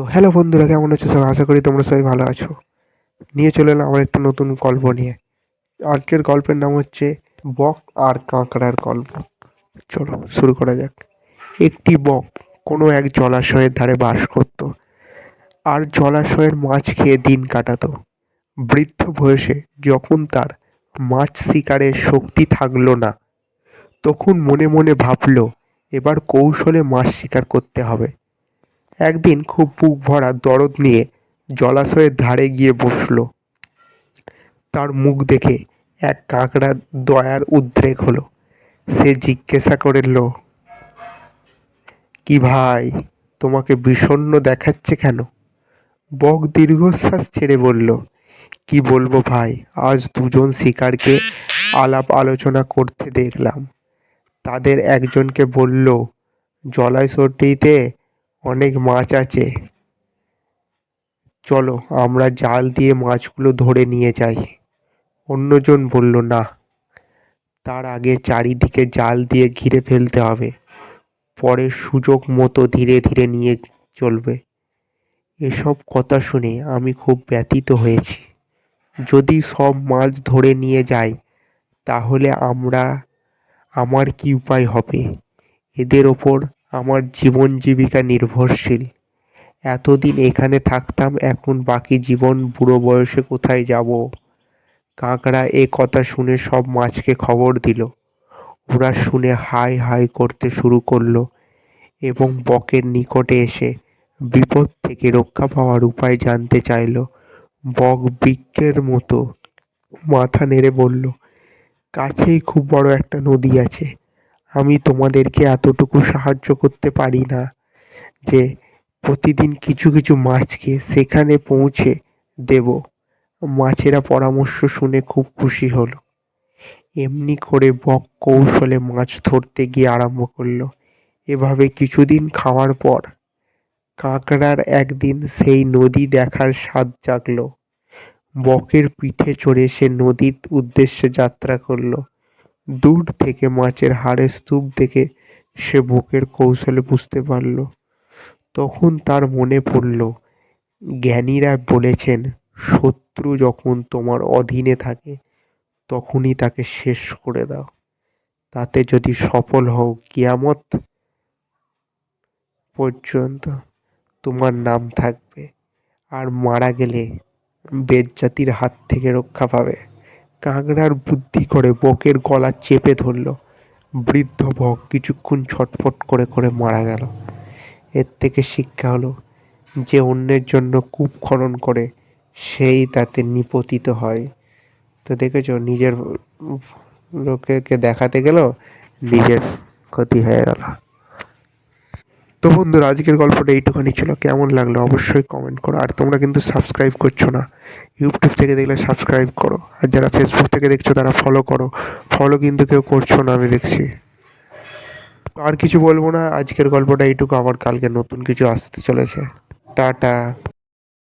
তো হ্যালো বন্ধুরা, কেমন আছো সবাই? আশা করি তোমরা সবাই ভালো আছো। নিয়ে চলে এলাম আমার একটা নতুন গল্প নিয়ে। আজকের গল্পের নাম হচ্ছে বক আর কাঁকড়ার গল্প। চলো, শুরু করা যাক। একটি বক কোনো এক জলাশয়ের ধারে বাস করত আর জলাশয়ের মাছ খেয়ে দিন কাটাতো। বৃদ্ধ বয়সে যখন তার মাছ শিকারের শক্তি থাকল না, তখন মনে মনে ভাবলো, এবার কৌশলে মাছ শিকার করতে হবে। একদিন খুব বুক ভরা দরদ নিয়ে জলাশয়ের ধারে গিয়ে বসল। তার মুখ দেখে এক কাঁকড়া দয়ার উদ্রেক হলো। সে জিজ্ঞাসা করল, কি ভাই, তোমাকে বিষণ্ণ দেখাচ্ছে কেন? বক দীর্ঘশ্বাস ছেড়ে বলল, কি বলব ভাই, আজ দুজন শিকারকে আলাপ আলোচনা করতে দেখলাম। তাদের একজনকে বলল, জলাশয়টিতে অনেক মাছ আছে। চলো, আমরা জাল দিয়ে মাছগুলো ধরে নিয়ে যাই। অন্যজন বলল, না, তার আগে চারিদিকে জাল দিয়ে ঘিরে ফেলতে হবে। পরে সুযোগ মতো ধীরে ধীরে নিয়ে চলবে। এসব কথা শুনে আমি খুব ব্যথিত হয়েছি। যদি সব মাছ ধরে নিয়ে যাই, তাহলে আমরা, আমার কি উপায় হবে? এদের ওপর আমার জীবন জীবিকা নির্ভরশীল। এতদিন এখানে থাকতাম, এখন বাকি জীবন বুড়ো বয়সে কোথায় যাব? কাঁকড়া এ কথা শুনে সব মাছকে খবর দিল। ওরা শুনে হাই হাই করতে শুরু করল এবং বকের নিকটে এসে বিপদ থেকে রক্ষা পাওয়ার উপায় জানতে চাইল। বক বৃক্ষের মতো মাথা নেড়ে বলল, কাছেই খুব বড় একটা নদী আছে। আমি তোমাদেরকে এতটুকু সাহায্য করতে পারি না যে প্রতিদিন কিছু কিছু মাছকে সেখানে পৌঁছে দেব। মাছেরা পরামর্শ শুনে খুব খুশি হলো। এমনি করে বক কৌশলে মাছ ধরতে গিয়ে আরম্ভ করল। এভাবে কিছুদিন খাওয়ার পর কাঁকড়ার একদিন সেই নদী দেখার স্বাদ জাগলো। বকের পিঠে চড়ে সে নদীর উদ্দেশ্যে যাত্রা করল। দূর থেকে মাছের হাড়ের স্তূপ দেখে সে বকের কৌশলে বুঝতে পারল। তখন তার মনে পড়ল, জ্ঞানীরা বলেছেন, শত্রু যখন তোমার অধীনে থাকে, তখনই তাকে শেষ করে দাও। তাতে যদি সফল হও কিয়ামত পর্যন্ত তোমার নাম থাকবে, আর মারা গেলে বেজ্জাতির হাত থেকে রক্ষা পাবে। কাঁকড়ার বুদ্ধি করে বকের গলা চেপে ধরল। বৃদ্ধ বক কিছুক্ষণ ছটফট করে করে মারা গেল। এর থেকে শিক্ষা হলো যে অন্যের জন্য কূপ খনন করে সেই তাতে নিপতিত হয়। তো দেখেছ, নিজের লোকেকে দেখাতে গেল, নিজের ক্ষতি হয়ে গেল। তো বন্ধুরা, আজকের গল্পটা এইটুখানি ছিল। কেমন লাগল অবশ্যই কমেন্ট করো। আর তোমরা কিন্তু সাবস্ক্রাইব করছ না ইউটিউব থেকে দেখলে সাবস্ক্রাইব করো। আর যারা ফেসবুক থেকে দেখছ, তারা ফলো করো। ফলো কিন্তু কেউ করছ না, আমি দেখছি। তো আর কিছু বলব না, আজকের গল্পটা এইটুকু। আবার কালকে নতুন কিছু আসতে চলেছে। টাটা।